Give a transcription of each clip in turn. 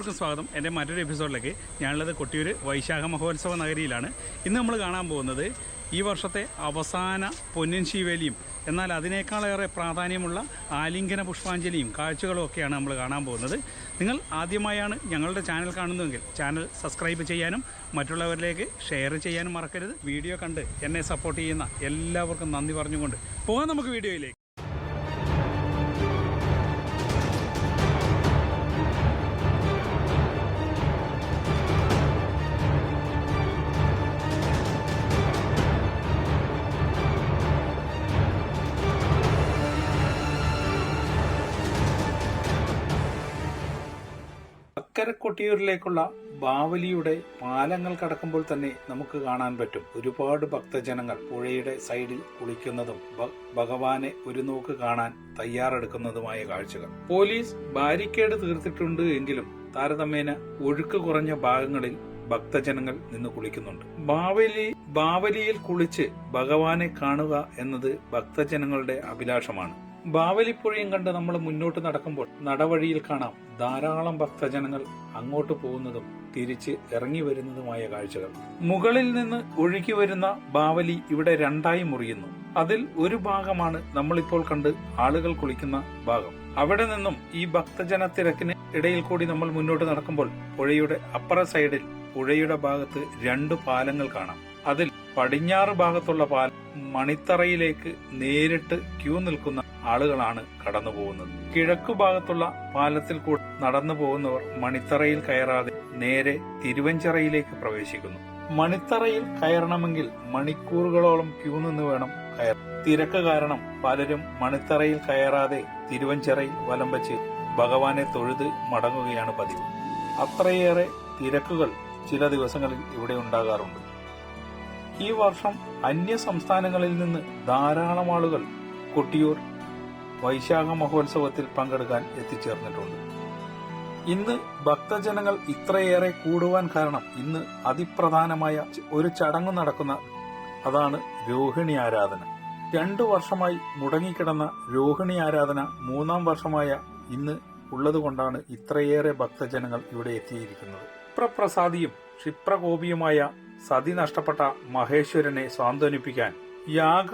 എല്ലാവർക്കും സ്വാഗതം. എന്റെ മറ്റൊരു എപ്പിസോഡിലേക്ക് ഞാനുള്ളത് കൊട്ടിയൂർ വൈശാഖ മഹോത്സവ നഗരിയിലാണ്. ഇന്ന് നമ്മൾ കാണാൻ പോകുന്നത് ഈ വർഷത്തെ അവസാന പൊന്നിൻ ശിവേലിയും എന്നാൽ അതിനേക്കാളേറെ പ്രാധാന്യമുള്ള ആലിംഗന പുഷ്പാഞ്ജലിയും കാഴ്ചകളും ഒക്കെയാണ് നമ്മൾ കാണാൻ പോകുന്നത്. നിങ്ങൾ ആദ്യമായാണ് ഞങ്ങളുടെ ചാനൽ കാണുന്നതെങ്കിൽ ചാനൽ സബ്സ്ക്രൈബ് ചെയ്യാനും മറ്റുള്ളവരിലേക്ക് ഷെയർ ചെയ്യാനും മറക്കരുത്. വീഡിയോ കണ്ട് എന്നെ സപ്പോർട്ട് ചെയ്യുന്ന എല്ലാവർക്കും നന്ദി പറഞ്ഞുകൊണ്ട് പോകാം നമുക്ക് വീഡിയോയിലേക്ക്. അക്കരെ കൊട്ടിയൂരിലേക്കുള്ള ബാവലിയുടെ പാലങ്ങൾ കടക്കുമ്പോൾ തന്നെ നമുക്ക് കാണാൻ പറ്റും. ഒരുപാട് ഭക്തജനങ്ങൾ പുഴയുടെ സൈഡിൽ കുളിക്കുന്നതും ഭഗവാനെ ഒരു നോക്ക് കാണാൻ തയ്യാറെടുക്കുന്നതുമായ കാഴ്ചകൾ. പോലീസ് ബാരിക്കേഡ് തീർത്തിട്ടുണ്ട് എങ്കിലും താരതമ്യേന ഒഴുക്ക് കുറഞ്ഞ ഭാഗങ്ങളിൽ ഭക്തജനങ്ങൾ നിന്ന് കുളിക്കുന്നുണ്ട്. ബാവലി ബാവലിയിൽ കുളിച്ച് ഭഗവാനെ കാണുക എന്നത് ഭക്തജനങ്ങളുടെ അഭിലാഷമാണ്. ബാവലിപ്പുഴയും കണ്ട് നമ്മൾ മുന്നോട്ട് നടക്കുമ്പോൾ നടവഴിയിൽ കാണാം ധാരാളം ഭക്തജനങ്ങൾ അങ്ങോട്ട് പോകുന്നതും തിരിച്ച് ഇറങ്ങി വരുന്നതുമായ കാഴ്ചകൾ. മുകളിൽ നിന്ന് ഒഴുകി വരുന്ന ബാവലി ഇവിടെ രണ്ടായി മുറിയുന്നു. അതിൽ ഒരു ഭാഗമാണ് നമ്മളിപ്പോൾ കണ്ട് ആളുകൾ കുളിക്കുന്ന ഭാഗം. അവിടെ നിന്നും ഈ ഭക്തജന തിരക്കിന് ഇടയിൽ കൂടി നമ്മൾ മുന്നോട്ട് നടക്കുമ്പോൾ പുഴയുടെ അപ്പുറ സൈഡിൽ പുഴയുടെ ഭാഗത്ത് രണ്ട് പാലങ്ങൾ കാണാം. അതിൽ പടിഞ്ഞാറ് ഭാഗത്തുള്ള പാലം മണിത്തറയിലേക്ക് നേരിട്ട് ക്യൂ നിൽക്കുന്ന ആളുകളാണ് കടന്നു പോകുന്നത്. കിഴക്കു ഭാഗത്തുള്ള പാലത്തിൽ കൂടെ നടന്നു പോകുന്നവർ മണിത്തറയിൽ കയറാതെ നേരെ തിരുവഞ്ചിറയിലേക്ക് പ്രവേശിക്കുന്നു. മണിത്തറയിൽ കയറണമെങ്കിൽ മണിക്കൂറുകളോളം ക്യൂ നിന്ന് വേണം കയർ തിരക്ക് കാരണം പലരും മണിത്തറയിൽ കയറാതെ തിരുവഞ്ചിറയിൽ വലം വച്ച് ഭഗവാനെ തൊഴുത് മടങ്ങുകയാണ് പതിവ്. അത്രയേറെ തിരക്കുകൾ ചില ദിവസങ്ങളിൽ ഇവിടെ ഉണ്ടാകാറുണ്ട്. ഈ വർഷം അന്യ സംസ്ഥാനങ്ങളിൽ നിന്ന് ധാരാളം ആളുകൾ കൊട്ടിയൂർ വൈശാഖ മഹോത്സവത്തിൽ പങ്കെടുക്കാൻ എത്തിച്ചേർന്നിട്ടുണ്ട്. ഇന്ന് ഭക്തജനങ്ങൾ ഇത്രയേറെ കൂടുവാൻ കാരണം ഇന്ന് അതിപ്രധാനമായ ഒരു ചടങ്ങ് നടക്കുന്ന അതാണ് രോഹിണി ആരാധന. രണ്ടു വർഷമായി മുടങ്ങിക്കിടന്ന രോഹിണി ആരാധന മൂന്നാം വർഷമായ ഇന്ന് ഉള്ളതുകൊണ്ടാണ് ഇത്രയേറെ ഭക്തജനങ്ങൾ ഇവിടെ എത്തിയിരിക്കുന്നത്. ക്ഷിപ്രപ്രസാദിയും ക്ഷിപ്രകോപിയുമായ സതി നഷ്ടപ്പെട്ട മഹേശ്വരനെ സാന്ത്വനിപ്പിക്കാൻ യാഗ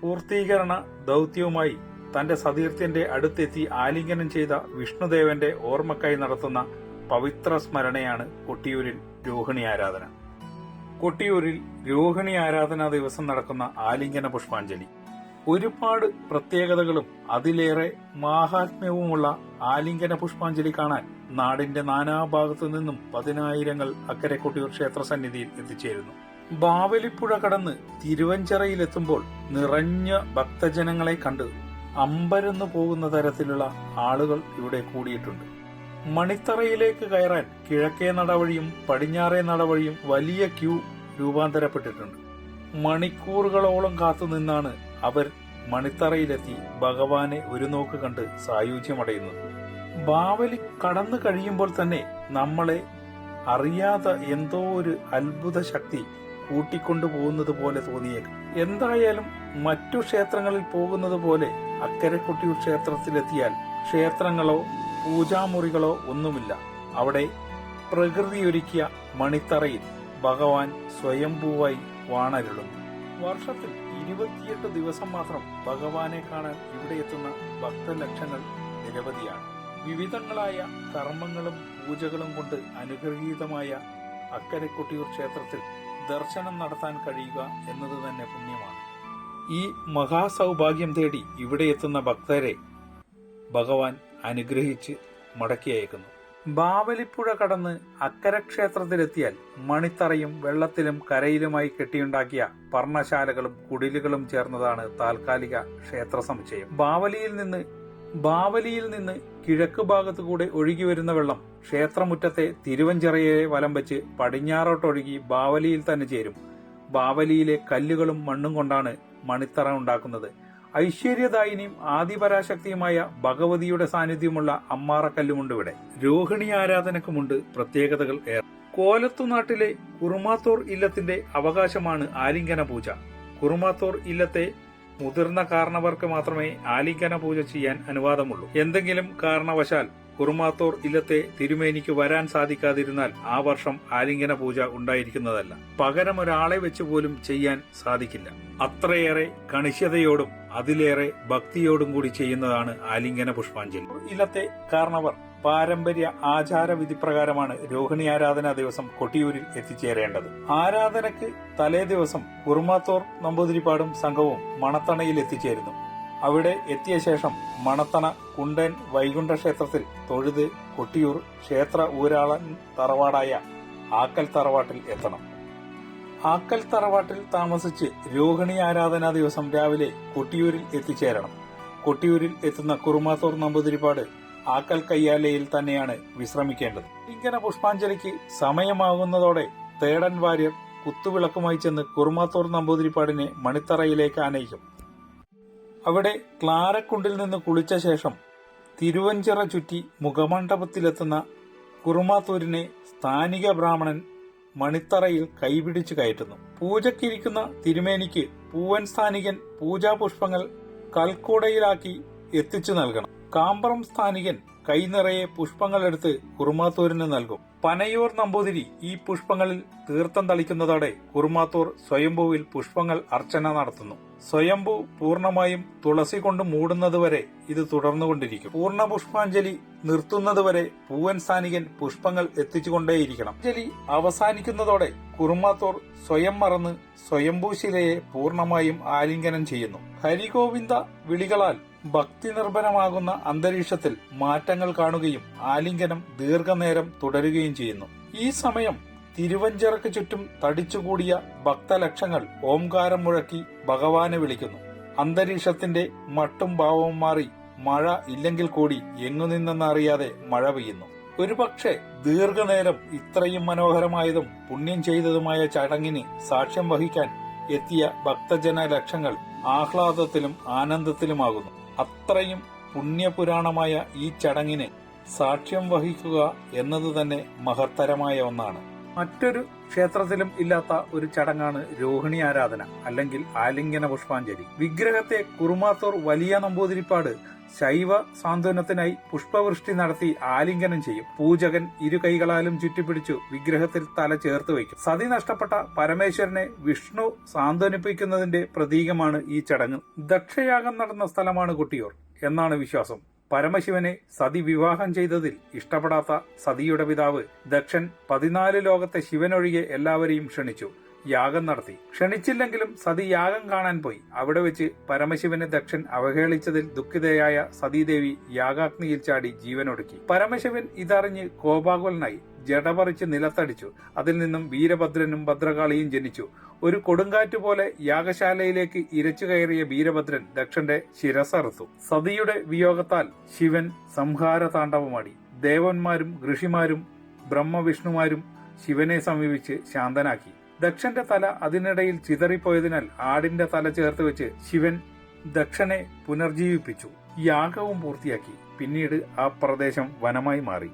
പൂർത്തീകരണ ദൗത്യവുമായി തന്റെ സതീർത്ഥ്യന്റെ അടുത്തെത്തി ആലിംഗനം ചെയ്ത വിഷ്ണുദേവന്റെ ഓർമ്മക്കായി നടത്തുന്ന പവിത്ര സ്മരണയാണ് കൊട്ടിയൂരിൽ രോഹിണി ആരാധന. കൊട്ടിയൂരിൽ രോഹിണി ആരാധനാ ദിവസം നടക്കുന്ന ആലിംഗന പുഷ്പാഞ്ജലി. ഒരുപാട് പ്രത്യേകതകളും അതിലേറെ മാഹാത്മ്യവുമുള്ള ആലിംഗന പുഷ്പാഞ്ജലി കാണാൻ നാടിന്റെ നാനാഭാഗത്തു നിന്നും പതിനായിരങ്ങൾ അക്കരെ കൊട്ടിയൂർ ക്ഷേത്ര സന്നിധിയിൽ എത്തിച്ചേരുന്നു. ബാവലിപ്പുഴ കടന്ന് തിരുവഞ്ചിറയിലെത്തുമ്പോൾ നിറഞ്ഞ ഭക്തജനങ്ങളെ കണ്ട് അമ്പരന്ന് പോകുന്ന തരത്തിലുള്ള ആളുകൾ ഇവിടെ കൂടിയിട്ടുണ്ട്. മണിത്തറയിലേക്ക് കയറാൻ കിഴക്കേ നടവഴിയും പടിഞ്ഞാറേ നടവഴിയും വലിയ ക്യൂ രൂപാന്തരപ്പെട്ടിട്ടുണ്ട്. മണിക്കൂറുകളോളം കാത്തുനിന്നാണ് അവർ മണിത്തറയിലെത്തി ഭഗവാനെ ഒരു നോക്ക് കണ്ട് സായുജ്യമടയുന്നത്. ബാവലി കടന്നു കഴിയുമ്പോൾ തന്നെ നമ്മളെ അറിയാത്ത എന്തോ ഒരു അത്ഭുത ശക്തി കൂട്ടിക്കൊണ്ടു പോകുന്നത് പോലെ തോന്നിയേക്കും. എന്തായാലും മറ്റു ക്ഷേത്രങ്ങളിൽ പോകുന്നത് പോലെ അക്കരെ കൊട്ടിയൂർ ക്ഷേത്രത്തിലെത്തിയാൽ ക്ഷേത്രങ്ങളോ പൂജാമുറികളോ ഒന്നുമില്ല. അവിടെ പ്രകൃതി ഒരുക്കിയ മണിത്തറയിൽ ഭഗവാൻ സ്വയംഭൂവായി വാണരുളുന്നു. വർഷത്തിൽ ഇരുപത്തിയെട്ട് ദിവസം മാത്രം ഭഗവാനെ കാണാൻ ഇവിടെ എത്തുന്ന ഭക്തലക്ഷങ്ങൾ നിരവധിയാണ്. വിവിധങ്ങളായ കർമ്മങ്ങളും പൂജകളും കൊണ്ട് അനുഗ്രഹീതമായ അക്കരെ കൊട്ടിയൂർ ക്ഷേത്രത്തിൽ ദർശനം നടത്താൻ കഴിയുക എന്നത് തന്നെ പുണ്യമാണ്. ഈ മഹാസൗഭാഗ്യം തേടി ഇവിടെ എത്തുന്ന ഭക്തരെ ഭഗവാൻ അനുഗ്രഹിച്ച് മടക്കി അയക്കുന്നു. ബാവലിപ്പുഴ കടന്ന് അക്കര ക്ഷേത്രത്തിലെത്തിയാൽ മണിത്തറയും വെള്ളത്തിലും കരയിലുമായി കെട്ടിയുണ്ടാക്കിയ പർണശാലകളും കുടിലുകളും ചേർന്നതാണ് താൽക്കാലിക ക്ഷേത്ര സമുച്ചയം ബാവലിയിൽ നിന്ന് ബാവലിയിൽ നിന്ന് കിഴക്ക് ഭാഗത്തു കൂടെ ഒഴുകി വരുന്ന വെള്ളം ക്ഷേത്രമുറ്റത്തെ തിരുവഞ്ചിറയെ വലം വെച്ച് പടിഞ്ഞാറോട്ടൊഴുകി ബാവലിയിൽ തന്നെ ചേരും. ബാവലിയിലെ കല്ലുകളും മണ്ണും കൊണ്ടാണ് മണിത്തറ ഉണ്ടാക്കുന്നത്. ഐശ്വര്യദായിനിയും ആദിപരാശക്തിയുമായ ഭഗവതിയുടെ സാന്നിധ്യമുള്ള അമ്മാറക്കല്ലുമുണ്ട് ഇവിടെ. രോഹിണി ആരാധനക്കുമുണ്ട് പ്രത്യേകതകൾ ഏറെ. കോലത്തുനാട്ടിലെ കുറുമാത്തോർ ഇല്ലത്തിന്റെ അവകാശമാണ് ആലിംഗന പൂജ കുറുമാത്തോർ ഇല്ലത്തെ മുതിർന്ന കാരണവർക്ക് മാത്രമേ ആലിംഗന പൂജ ചെയ്യാൻ അനുവാദമുള്ളൂ. എന്തെങ്കിലും കാരണവശാൽ കുറുമാത്തോർ ഇല്ലത്തെ തിരുമേനിക്ക് വരാൻ സാധിക്കാതിരുന്നാൽ ആ വർഷം ആലിംഗന പൂജ ഉണ്ടായിരിക്കുന്നതല്ല. പകരം ഒരാളെ വെച്ച് പോലും ചെയ്യാൻ സാധിക്കില്ല. അത്രയേറെ കണിശതയോടും അതിലേറെ ഭക്തിയോടും കൂടി ചെയ്യുന്നതാണ് ആലിംഗന പുഷ്പാഞ്ജലി. ഇല്ലത്തെ കാരണവർ പാരമ്പര്യ ആചാരവിധി പ്രകാരമാണ് രോഹിണി ആരാധനാ ദിവസം കൊട്ടിയൂരിൽ എത്തിച്ചേരേണ്ടത്. ആരാധനയ്ക്ക് തലേ ദിവസം കുറുമാത്തോർ നമ്പൂതിരിപ്പാടും സംഘവും മണത്തണയിൽ എത്തിച്ചേരുന്നു. അവിടെ എത്തിയ ശേഷം മണത്തണ കുണ്ടൻ വൈകുണ്ഠ ക്ഷേത്രത്തിൽ തൊഴുത് കൊട്ടിയൂർ ക്ഷേത്ര ഊരാളൻ തറവാടായ ആക്കൽ തറവാട്ടിൽ എത്തണം. ആക്കൽ തറവാട്ടിൽ താമസിച്ച് രോഹിണി ആരാധനാ ദിവസം രാവിലെ കൊട്ടിയൂരിൽ എത്തിച്ചേരണം. കൊട്ടിയൂരിൽ എത്തുന്ന കുറുമാത്തൂർ നമ്പൂതിരിപ്പാട് ആക്കൽ കയ്യാലയിൽ തന്നെയാണ് വിശ്രമിക്കേണ്ടത്. ഇങ്ങനെ പുഷ്പാഞ്ജലിക്ക് സമയമാകുന്നതോടെ തേടൻ വാര്യർ കുത്തുവിളക്കുമായി ചെന്ന് കുറുമാത്തൂർ നമ്പൂതിരിപ്പാടിനെ മണിത്തറയിലേക്ക് ആനയിക്കും. അവിടെ ക്ലാരക്കുണ്ടിൽ നിന്ന് കുളിച്ച ശേഷം തിരുവഞ്ചിറ ചുറ്റി മുഖമണ്ഡപത്തിലെത്തുന്ന കുറുമാത്തൂരിനെ സ്ഥാനിക ബ്രാഹ്മണൻ മണിത്തറയിൽ കൈപിടിച്ചു കയറ്റുന്നു. പൂജക്കിരിക്കുന്ന തിരുമേനിക്ക് പൂവൻ സ്ഥാനികൻ പൂജാപുഷ്പങ്ങൾ കൽക്കൂടയിലാക്കി എത്തിച്ചു നൽകണം. കാമ്പറം സ്ഥാനികൻ കൈനിറയെ പുഷ്പങ്ങളെടുത്ത് കുറുമാത്തൂരിന് നൽകും. പനയൂർ നമ്പൂതിരി ഈ പുഷ്പങ്ങളിൽ തീർത്ഥം തളിക്കുന്നതോടെ കുറുമാത്തൂർ സ്വയംഭൂവിൽ പുഷ്പങ്ങൾ അർച്ചന നടത്തുന്നു. സ്വയംഭൂ പൂർണമായും തുളസി കൊണ്ട് മൂടുന്നതുവരെ ഇത് തുടർന്നുകൊണ്ടിരിക്കും. പൂർണ പുഷ്പാഞ്ജലി നിർത്തുന്നതുവരെ പൂവൻ സ്ഥാനികൻ പുഷ്പങ്ങൾ എത്തിച്ചുകൊണ്ടേയിരിക്കണം. അഞ്ജലി അവസാനിക്കുന്നതോടെ കുറുമാത്തൂർ സ്വയം മറന്ന് സ്വയംഭൂശിലയെ പൂർണമായും ആലിംഗനം ചെയ്യുന്നു. ഹരിഗോവിന്ദ വിളികളാൽ ഭക്തി നിർഭരമാകുന്ന അന്തരീക്ഷത്തിൽ മാറ്റങ്ങൾ കാണുകയും ആലിംഗനം ദീർഘനേരം തുടരുകയും ചെയ്യുന്നു. ഈ സമയം തിരുവഞ്ചിറക്ക് ചുറ്റും തടിച്ചുകൂടിയ ഭക്തലക്ഷങ്ങൾ ഓംകാരം മുഴക്കി ഭഗവാനെ വിളിക്കുന്നു. അന്തരീക്ഷത്തിന്റെ മട്ടും ഭാവവും മാറി മഴ ഇല്ലെങ്കിൽ കൂടി എങ്ങു നിന്നെന്നറിയാതെ മഴ പെയ്യുന്നു. ഒരുപക്ഷെ ദീർഘനേരം ഇത്രയും മനോഹരമായതും പുണ്യം ചെയ്തതുമായ ചടങ്ങിന് സാക്ഷ്യം വഹിക്കാൻ എത്തിയ ഭക്തജന ലക്ഷങ്ങൾ ആഹ്ലാദത്തിലും ആനന്ദത്തിലുമാകുന്നു. അത്രയും പുണ്യപുരാണമായ ഈ ചടങ്ങിന് സാക്ഷ്യം വഹിക്കുക എന്നത് തന്നെ മഹത്തരമായ ഒന്നാണ്. മറ്റൊരു ക്ഷേത്രത്തിലും ഇല്ലാത്ത ഒരു ചടങ്ങാണ് രോഹിണി ആരാധന അല്ലെങ്കിൽ ആലിംഗന പുഷ്പാഞ്ജലി. വിഗ്രഹത്തെ കുറുമാത്തൂർ വലിയ നമ്പൂതിരിപ്പാട് ശൈവ സാന്ത്വനത്തിനായി പുഷ്പവൃഷ്ടി നടത്തി ആലിംഗനം ചെയ്യും. പൂജകൻ ഇരു കൈകളാലും ചുറ്റിപ്പിടിച്ചു വിഗ്രഹത്തിൽ തല ചേർത്ത് വയ്ക്കും. സതി നഷ്ടപ്പെട്ട പരമേശ്വരനെ വിഷ്ണു സാന്ത്വനിപ്പിക്കുന്നതിന്റെ പ്രതീകമാണ് ഈ ചടങ്ങ്. ദക്ഷയാഗം നടന്ന സ്ഥലമാണ് കുട്ടിയൂർ എന്നാണ് വിശ്വാസം. പരമശിവനെ സതി വിവാഹം ചെയ്തതിൽ ഇഷ്ടപ്പെടാത്ത സതിയുടെ പിതാവ് ദക്ഷൻ പതിനാല് ലോകത്തെ ശിവനൊഴികെ എല്ലാവരെയും ക്ഷണിച്ചു യാഗം നടത്തി. ക്ഷണിച്ചില്ലെങ്കിലും സതി യാഗം കാണാൻ പോയി. അവിടെ വെച്ച് പരമശിവനെ ദക്ഷൻ അവഹേളിച്ചതിൽ ദുഃഖിതയായ സതീദേവി യാഗാഗ്നിയിൽ ചാടി ജീവനൊടുക്കി. പരമശിവൻ ഇതറിഞ്ഞ് കോപാകുലനായി ജടപറിച്ച് നിലത്തടിച്ചു. അതിൽ നിന്നും വീരഭദ്രനും ഭദ്രകാളിയും ജനിച്ചു. ഒരു കൊടുങ്കാറ്റ് പോലെ യാഗശാലയിലേക്ക് ഇരച്ചു കയറിയ വീരഭദ്രൻ ദക്ഷന്റെ ശിരസറുത്തു സതിയുടെ വിയോഗത്താൽ ശിവൻ സംഹാര താണ്ഡവമാടി ദേവന്മാരും ഋഷിമാരും ബ്രഹ്മവിഷ്ണുമാരും ശിവനെ സമീപിച്ച് ശാന്തനാക്കി. ദക്ഷന്റെ തല അതിനിടയിൽ ചിതറിപ്പോയതിനാൽ ആടിന്റെ തല ചേർത്ത് വെച്ച് ശിവൻ ദക്ഷനെ പുനർജീവിപ്പിച്ചു. യാഗവും പൂർത്തിയാക്കി. പിന്നീട് ആ പ്രദേശം വനമായി മാറി.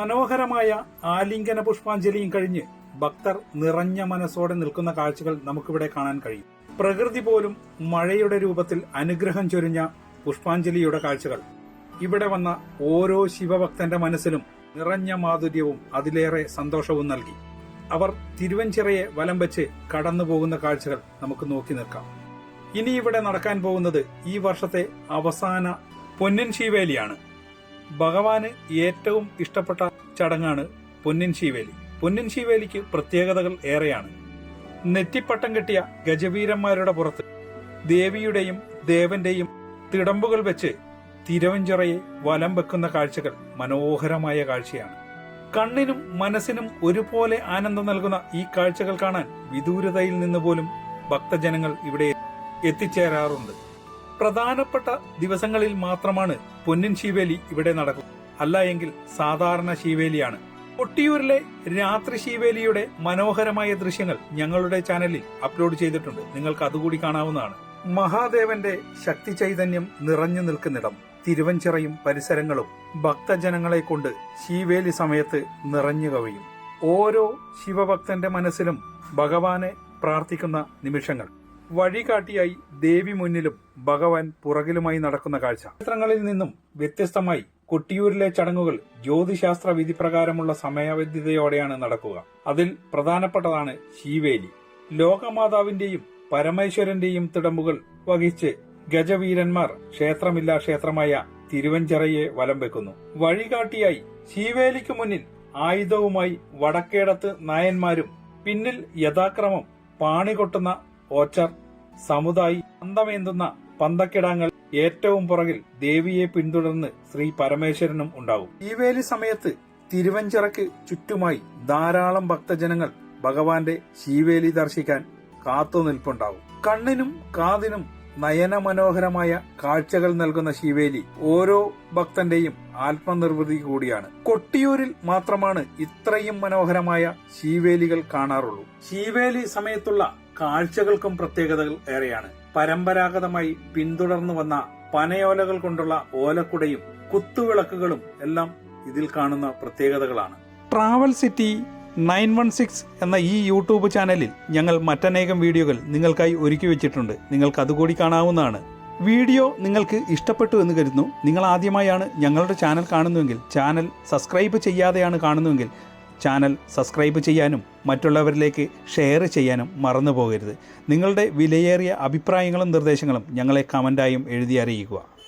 മനോഹരമായ ആലിംഗന പുഷ്പാഞ്ജലിയും കഴിഞ്ഞ് ഭക്തർ നിറഞ്ഞ മനസ്സോടെ നിൽക്കുന്ന കാഴ്ചകൾ നമുക്കിവിടെ കാണാൻ കഴിയും. പ്രകൃതി പോലും മഴയുടെ രൂപത്തിൽ അനുഗ്രഹം ചൊരിഞ്ഞ പുഷ്പാഞ്ജലിയുടെ കാഴ്ചകൾ. ഇവിടെ വന്ന ഓരോ ശിവഭക്തന്റെ മനസ്സിലും നിറഞ്ഞ മാധുര്യവും അതിലേറെ സന്തോഷവും നൽകി. അവർ തിരുവഞ്ചിറയെ വലം വെച്ച് കടന്നു പോകുന്ന കാഴ്ചകൾ നമുക്ക് നോക്കി നിൽക്കാം. ഇനി ഇവിടെ നടക്കാൻ പോകുന്നത് ഈ വർഷത്തെ അവസാന പൊന്നിൻ ശിവേലിയാണ്. ഭഗവാന് ഏറ്റവും ഇഷ്ടപ്പെട്ട ചടങ്ങാണ് പൊന്നിൻ ശിവേലി. പൊന്നിൻ പ്രത്യേകതകൾ ഏറെയാണ്. നെറ്റിപ്പട്ടം കെട്ടിയ ഗജവീരന്മാരുടെ പുറത്ത് ദേവിയുടെയും ദേവന്റെയും തിടമ്പുകൾ വെച്ച് തിരുവഞ്ചിറയെ വലം വെക്കുന്ന കാഴ്ചകൾ മനോഹരമായ കാഴ്ചയാണ്. കണ്ണിനും മനസ്സിനും ഒരുപോലെ ആനന്ദം നൽകുന്ന ഈ കാഴ്ചകൾ കാണാൻ വിദൂരതയിൽ നിന്ന് പോലും ഭക്തജനങ്ങൾ ഇവിടെ എത്തിച്ചേരാറുണ്ട്. പ്രധാനപ്പെട്ട ദിവസങ്ങളിൽ മാത്രമാണ് പൊന്നിൻ ശിവേലി ഇവിടെ നടക്കും അല്ല എങ്കിൽ സാധാരണ ശിവേലിയാണ്. കൊട്ടിയൂരിലെ രാത്രി ശിവേലിയുടെ മനോഹരമായ ദൃശ്യങ്ങൾ ഞങ്ങളുടെ ചാനലിൽ അപ്ലോഡ് ചെയ്തിട്ടുണ്ട്. നിങ്ങൾക്ക് അതുകൂടി കാണാവുന്നതാണ്. മഹാദേവന്റെ ശക്തി ചൈതന്യം നിറഞ്ഞു നിൽക്കുന്നിടം തിരുവഞ്ചിറയും പരിസരങ്ങളും ഭക്തജനങ്ങളെ കൊണ്ട് ശിവേലി സമയത്ത് നിറഞ്ഞു കവിയും. ഓരോ ശിവഭക്തന്റെ മനസ്സിലും ഭഗവാനെ പ്രാർത്ഥിക്കുന്ന നിമിഷങ്ങൾ. വഴികാട്ടിയായി ദേവി മുന്നിലും ഭഗവാൻ പുറകിലുമായി നടക്കുന്ന കാഴ്ച. ചിത്രങ്ങളിൽ നിന്നും വ്യത്യസ്തമായി കൊട്ടിയൂരിലെ ചടങ്ങുകൾ ജ്യോതിശാസ്ത്ര വിധി പ്രകാരമുള്ള സമയബന്ധിതയോടെയാണ് നടക്കുക. അതിൽ പ്രധാനപ്പെട്ടതാണ് ശീവേലി. ലോകമാതാവിന്റെയും പരമേശ്വരന്റെയും തിടമ്പുകൾ വഹിച്ച് ഗജവീരന്മാർ ക്ഷേത്രമില്ലാ ക്ഷേത്രമായ തിരുവഞ്ചിറയെ വലം വെക്കുന്നു. വഴികാട്ടിയായി ശീവേലിക്ക് മുന്നിൽ ആയുധവുമായി വടക്കേടത്ത് നായന്മാരും പിന്നിൽ യഥാക്രമം പാണി കൊട്ടുന്ന ഓച്ചർ സമുദായി പന്തമേന്തുന്ന പന്തക്കിടാങ്ങൾ ഏറ്റവും പുറകിൽ ദേവിയെ പിന്തുടർന്ന് ശ്രീ പരമേശ്വരനും ഉണ്ടാവും. ഈ സമയത്ത് തിരുവഞ്ചിറക്ക് ചുറ്റുമായി ധാരാളം ഭക്തജനങ്ങൾ ഭഗവാന്റെ ശീവേലി ദർശിക്കാൻ കാത്തുനിൽപ്പുണ്ടാവും കണ്ണിനും കാതിനും നയനമനോഹരമായ കാഴ്ചകൾ നൽകുന്ന ശിവേലി ഓരോ ഭക്തന്റെയും ആത്മനിർവൃതി കൂടിയാണ്. കൊട്ടിയൂരിൽ മാത്രമാണ് ഇത്രയും മനോഹരമായ ശിവേലികൾ കാണാറുള്ളൂ. ശിവേലി സമയത്തുള്ള കാഴ്ചകൾക്കും പ്രത്യേകതകൾ ഏറെയാണ്. പരമ്പരാഗതമായി പിന്തുടർന്നു വന്ന പനയോലകൾ കൊണ്ടുള്ള ഓലക്കുടയും കുത്തുവിളക്കുകളും എല്ലാം ഇതിൽ കാണുന്ന പ്രത്യേകതകളാണ്. Travel city nine one six എന്ന ഈ യൂട്യൂബ് ചാനലിൽ ഞങ്ങൾ മറ്റനേകം വീഡിയോകൾ നിങ്ങൾക്കായി ഒരുക്കി വെച്ചിട്ടുണ്ട്. നിങ്ങൾക്ക് അതുകൂടി കാണാവുന്നതാണ്. വീഡിയോ നിങ്ങൾക്ക് ഇഷ്ടപ്പെട്ടു എന്ന് കരുതുന്നു. നിങ്ങൾ ആദ്യമായാണ് ഞങ്ങളുടെ ചാനൽ കാണുന്നുവെങ്കിൽ ചാനൽ സബ്സ്ക്രൈബ് ചെയ്യാതെയാണ് കാണുന്നുവെങ്കിൽ ചാനൽ സബ്സ്ക്രൈബ് ചെയ്യാനും മറ്റുള്ളവരിലേക്ക് ഷെയർ ചെയ്യാനും മറന്നു പോകരുത്. നിങ്ങളുടെ വിലയേറിയ അഭിപ്രായങ്ങളും നിർദ്ദേശങ്ങളും ഞങ്ങളെ കമന്റായും എഴുതി അറിയിക്കുക.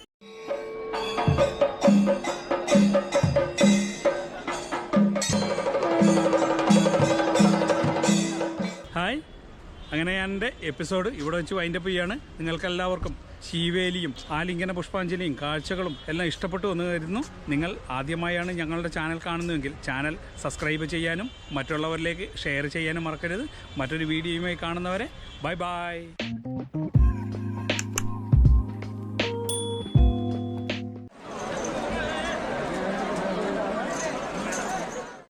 ഹായ്. അങ്ങനെ ഞാൻ എന്റെ എപ്പിസോഡ് ഇവിടെ വെച്ച് വൈൻഡപ്പ് ചെയ്യാണ്. നിങ്ങൾക്കെല്ലാവർക്കും ശീവേലിയും ആലിംഗന പുഷ്പാഞ്ജലിയും കാഴ്ചകളും എല്ലാം ഇഷ്ടപ്പെട്ടു എന്ന് കരുതുന്നു. നിങ്ങൾ ആദ്യമായാണ് ഞങ്ങളുടെ ചാനൽ കാണുന്നതെങ്കിൽ ചാനൽ സബ്സ്ക്രൈബ് ചെയ്യാനും മറ്റുള്ളവരിലേക്ക് ഷെയർ ചെയ്യാനും മറക്കരുത്. മറ്റൊരു വീഡിയോയുമായി കാണുന്നവരെ ബൈ ബൈ.